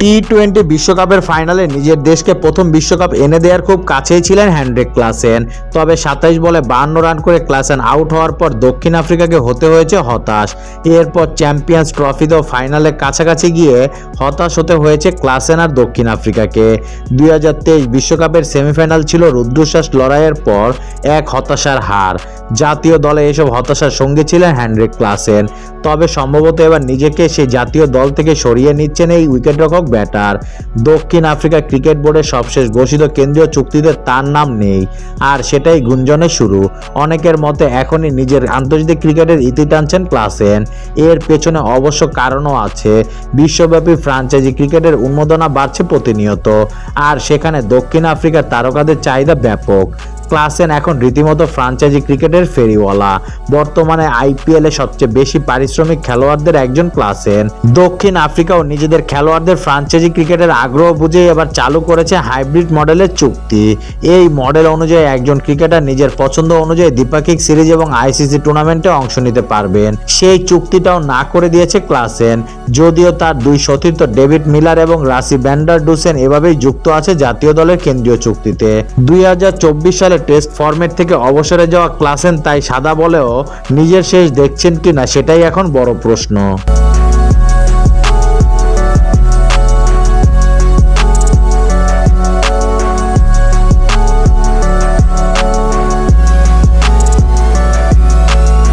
T twenty বিশ্বকাপের ফাইনালে নিজের দেশকে প্রথম বিশ্বকাপ এনে দেওয়ার খুব কাছেই ছিলেন হ্যান্ড্রিক ক্লাসেন। তবে সাতাইশ বলে বান্ন রান করে ক্লাসেন আউট হওয়ার পর দক্ষিণ আফ্রিকাকে হতে হয়েছে হতাশ। এরপর চ্যাম্পিয়ন্স ট্রফিতেও ফাইনালে কাছাকাছি গিয়ে হতাশ হতে হয়েছে ক্লাসেন আর দক্ষিণ আফ্রিকাকে। দুই বিশ্বকাপের সেমিফাইনাল ছিল রুদ্রশ্বাস লড়াইয়ের পর এক হতাশার হার। জাতীয় দলে এসব হতাশার সঙ্গে ছিলেন হ্যান্ড্রিক ক্লাসেন। তবে সম্ভবত এবার নিজেকে সেই জাতীয় দল থেকে সরিয়ে নিচ্ছেন এই উইকেটরক্ষক ব্যাটার। দক্ষিণ আফ্রিকা ক্রিকেট বোর্ডের সবশেষ ঘোষিত কেন্দ্রীয় চুক্তিতে তার নাম নেই, আর সেটাই গুঞ্জনের শুরু। অনেকের মতে এখনই নিজের আন্তর্জাতিক ক্রিকেটের ইতি টানছেন ক্লাসেন। এর পেছনে অবশ্য কারণও আছে। বিশ্বব্যাপী ফ্রাঞ্চাইজি ক্রিকেটের উন্মোদনা বাড়ছে প্রতিনিয়ত, আর সেখানে দক্ষিণ আফ্রিকার তারকাদের চাহিদা ব্যাপক। ক্লাসেন এখন রীতিমতো ফ্রাঞ্চাইজি ক্রিকেটের ফেরিওয়ালা। বর্তমানে আইপিএল এ সবচেয়ে বেশি পারিশ্রমিক খেলোয়াড়দের একজন ক্লাসেন। দক্ষিণ আফ্রিকাও নিজেদের খেলোয়াড়দের ফ্রাঞ্চাইজি ক্রিকেটের আগ্রহ বুঝে এবার চালু করেছে হাইব্রিড মডেলের চুক্তি। এই মডেল অনুযায়ী একজন ক্রিকেটার নিজের পছন্দ অনুযায়ী দ্বিপাক্ষিক সিরিজ এবং আইসিসি টুর্নামেন্টে অংশ নিতে পারবেন। সেই চুক্তিটাও না করে দিয়েছে ক্লাসেন। যদিও তার দুই সতীর্থ ডেভিড মিলার এবং রাসি ব্যান্ডার ডুসেন এভাবেই যুক্ত আছে জাতীয় দলের কেন্দ্রীয় চুক্তিতে। দুই সালে টেস্ট ফরম্যাট থেকে অবসরে যাওয়া ক্লাসেন তাই সাদা বলেও নিজের শেষ দেখছেন কিনা সেটাই এখন বড় প্রশ্ন।